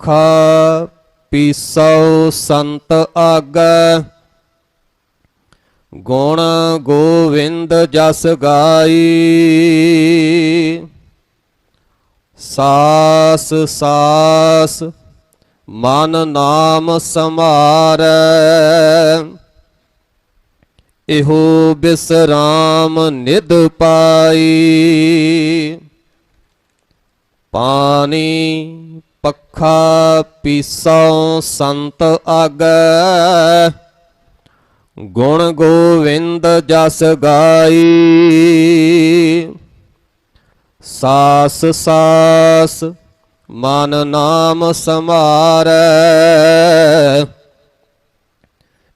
ਪੱਖਾ ਪੀਸੋ ਸੰਤ ਆਗੈ। ਗੁਣ ਗੋਵਿੰਦ ਜਸ ਗਾਈ। ਸਾਸ ਸਾਸ, ਮਨ ਨਾਮ ਸਮਾਰੈ ਇਹੋ ਬਿਸਰਾਮ ਨਿਦ ਪਾਈ। ਪਾਣੀ ਪੱਖਾ ਪੀਸੋ ਸੰਤ ਆਗੈ ਗੁਣ ਗੋਵਿੰਦ ਜਸ ਗਾਈ। ਸਾਸ ਸਾਸ ਮਨ ਨਾਮ ਸਮਾਰੈ।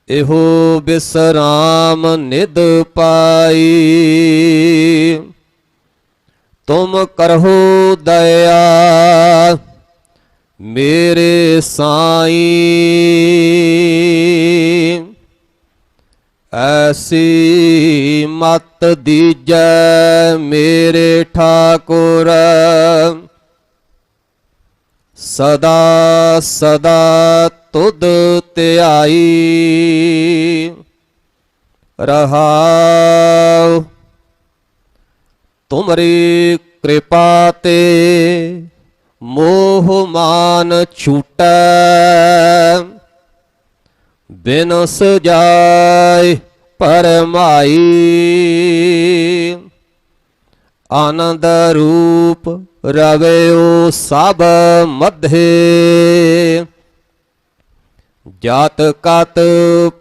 ਇਹੋ ਬਿਸਰਾਮ ਨਿਦ ਪਾਈ। ਤੁਮ ਕਰਹੁ ਦਇਆ। ਮੇਰੇ ਸਾਈਂ। ਐਸੀ ਮਤ ਦੀਜੈ ਮੇਰੇ ਠਾਕੁਰ। ਸਦਾ ਸਦਾ ਤੁਧ ਧਿਆਈ। ਰਹਾਉ ਤੁਮਰੀ ਕਿਰਪਾ ਤੇ ਮੋਹ ਮਾਨ ਛੂਟੈ ਬਿਨ ਸਜਾਏ ਪਰਮਾਈ। ਆਨੰਦ ਰੂਪ ਰਵਿਓ ਸਭ ਮਧੇ। ਜਾਤ ਕਤ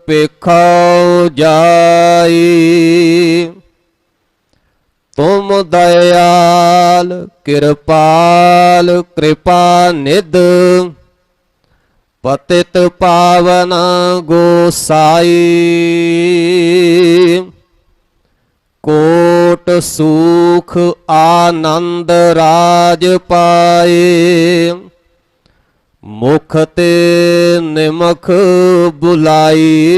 ਪੇਖਾਉ ਜਾਈ। ਦਇਆਲ, ਕਿਰਪਾਲ, ਕਿਰਪਾ ਨਿਧ। ਪਤਿਤ ਪਾਵਨ ਗੋਸਾਈ। ਕੋਟ ਸੁਖ ਆਨੰਦ ਰਾਜ ਪਾਏ ਮੁਖ ਤੇ ਨਿਮਖ ਬੁਲਾਈ।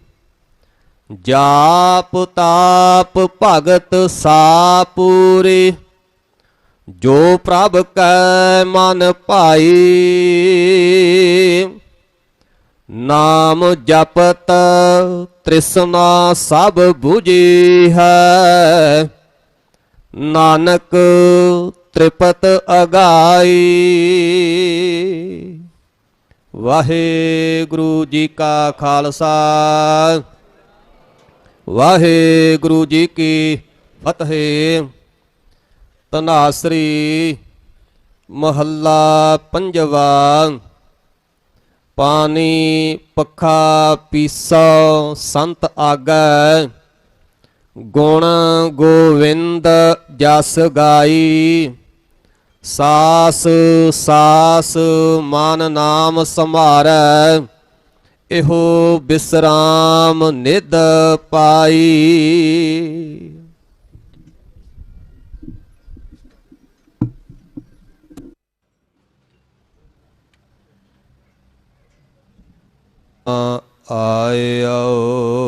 ਜਾਪ ਤਾਪ ਭਗਤ ਸਾਪੂਰੀ, ਜੋ ਪ੍ਰਭ ਕੈ ਮਨ ਭਾਈ, ਨਾਮ ਜਪਤ ਤ੍ਰਿਸ਼ਨਾ ਸਭ 부ਜੀ ਹੈ। ਨਾਨਕ ਤ੍ਰਿਪਤ ਅਗਾਈ, ਵਾਹਿਗੁਰੂ ਜੀ ਕਾ ਖਾਲਸਾ। ਵਾਹਿਗੁਰੂ ਜੀ ਕੀ ਫਤਿਹ। ਤਨਾਸਰੀ ਮਹੱਲਾ ਪੰਜਵਾ, ਪਾਣੀ ਪੱਖਾ ਪੀਸੋ ਸੰਤ ਆਗੈ, ਗੁਣ ਗੋਵਿੰਦ ਜਸ ਗਾਈ। ਸਾਸ ਸਾਸ ਮਨ ਨਾਮ ਸਮਾਰੈ ਇਹੋ ਬਿਸਰਾਮ ਨਿਦ ਪਾਈ। ਆਇਓ